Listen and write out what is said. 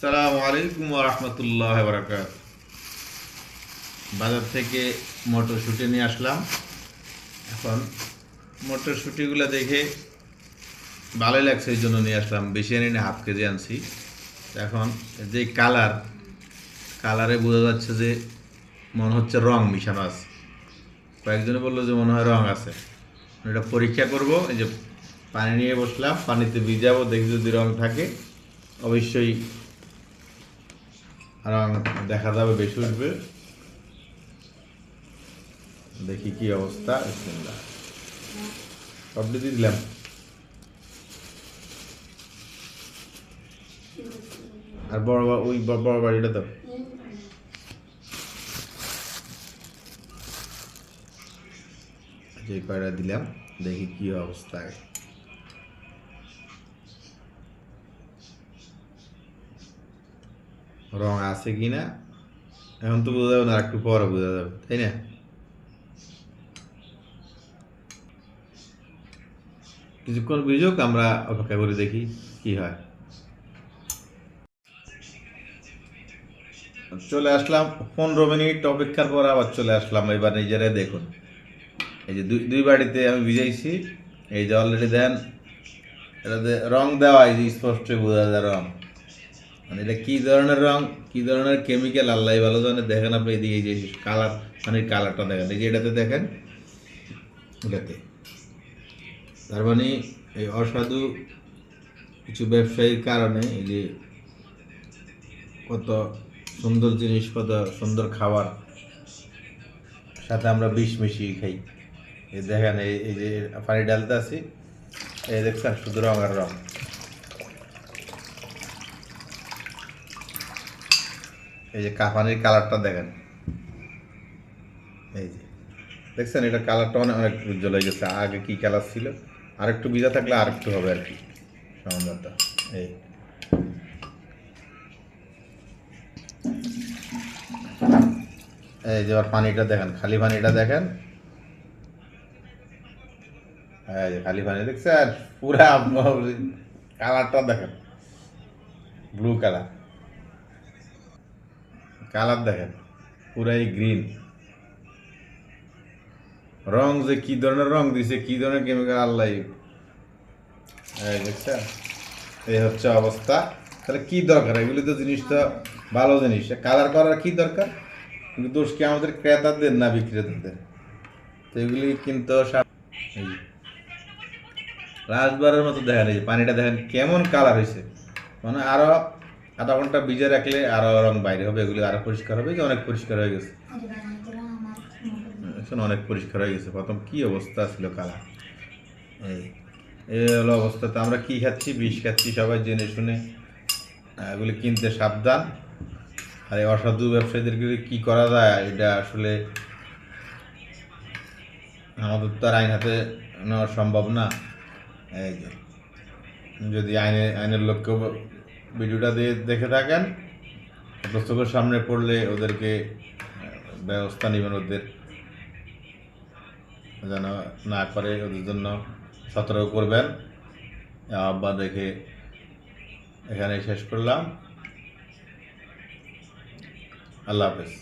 আসসালামু আলাইকুম রহমতুল্লাহ বরকাত বাজার থেকে মটরশুঁটি নিয়ে আসলাম। এখন মটরশুঁটিগুলো দেখে ভালোই লাগছে এই জন্য নিয়ে আসলাম। বেশি আনি না, হাফ কেজি আনছি। এখন যে কালার, কালারে বোঝা যাচ্ছে যে মনে হচ্ছে রং মিশানো আছে। কয়েকজনে বলল যে মনে হয় রং আছে। এটা পরীক্ষা করব, এই যে পানি নিয়ে বসলাম, পানিতে ভিজাবো, দেখি যদি রং থাকে, অবশ্যই রং দেখা যাবে, বেশি উঠবে। দেখি কি অবস্থা সবটি দিয়ে দিলাম। আর বড় ওই বড় বাড়িটা তো যে কয়টা দিলাম, দেখি কি অবস্থা। রং আছে কি না? এখন তো বোঝা যাবে না একটু পরে বোঝা যাবে, তাই না? কিছুক্ষণ বুঝুক আমরা অপেক্ষা করে দেখি কি হয়। চলে আসলাম, পনেরো মিনিট অপেক্ষার পর আবার চলে আসলাম, এবার নিজেরাই দেখুন। এই যে দুই দুই বাড়িতে আমি ভিজাইছি, এই যে অলরেডি দেন, এটাতে রং দেওয়া এই যে স্পষ্ট বোঝা যায় রং। মানে এটা কি ধরনের রং, কি ধরনের কেমিক্যাল আল্লাহ ভালো জানে, দেখেন আপনি এই যে কালার মানে কালারটা দেখেন, এই যে এটাতে দেখেন, এটাতে। তার মানে এই অসাধু কিছু ব্যবসায়ীর কারণে এই যে কত সুন্দর জিনিস, কত সুন্দর খাবার সাথে আমরা বিষ মিশিয়ে খাই। এই দেখেন, এই যে পানি ডালতে আছি, এই দেখছেন শুধু রং আর রং। এই যে কাফানির কালারটা দেখেন। এই যে, দেখছেন এটা কালারটা অনেক অনেক উজ্জ্বল হয়ে গেছে। আগে কি কালার ছিল? আর একটু ভিজা থাকলে আর একটু হবে আর কি। সম্ভবত এই। এই যে আবার পানিটা দেখেন, খালি পানিটা দেখেন। এই যে খালি পানি, দেখছেন? পুরা কালারটা দেখেন। Blue colour. কালার দেখেন, পুরাই গ্রিন রং যে কি ধরনের রং দিছে, কি ধরনের কেমিক্যাল আল্লাহ। দেখছেন? এই হচ্ছে অবস্থা। তাহলে কি দরকার? এগুলি তো জিনিসটা ভালো জিনিস। কালার করার কি দরকার? কিন্তু দোষ কি আমাদের ক্রেতাদের না বিক্রেতাদের? তো এগুলি কিন্তু। লাস্টবারের মতো দেখেন, এই যে পানিটা দেখেন কেমন কালার হয়েছে মানে আরও আধা ঘণ্টা ভিজে রাখলে আরও রং বাইরে হবে, এগুলি আরও পরিষ্কার হবে, যে অনেক পরিষ্কার হয়ে গেছে। এখন অনেক পরিষ্কার হয়ে গেছে। প্রথম কি অবস্থা ছিল কালার এই এই হলো অবস্থা। তো আমরা কি খাচ্ছি? বিষ খাচ্ছি, সবাই জেনে শুনে। এগুলি কিনতে সাবধান। আর এই অসাধু ব্যবসায়ীদেরকে কি করা যায়? এটা আসলে আমাদের তো আর আইন হাতে নেওয়া সম্ভব না। এই যদি আইনে, আইনের লোককে ভিডিওটা দিয়ে দেখে থাকেন। চোখের সামনে পড়লে ওদেরকে ব্যবস্থা নেবেন ওদের, যেন না করে ওদের জন্য সতর্ক করবেন। আহ্বান রেখে এখানে শেষ করলাম। আল্লাহ হাফেজ।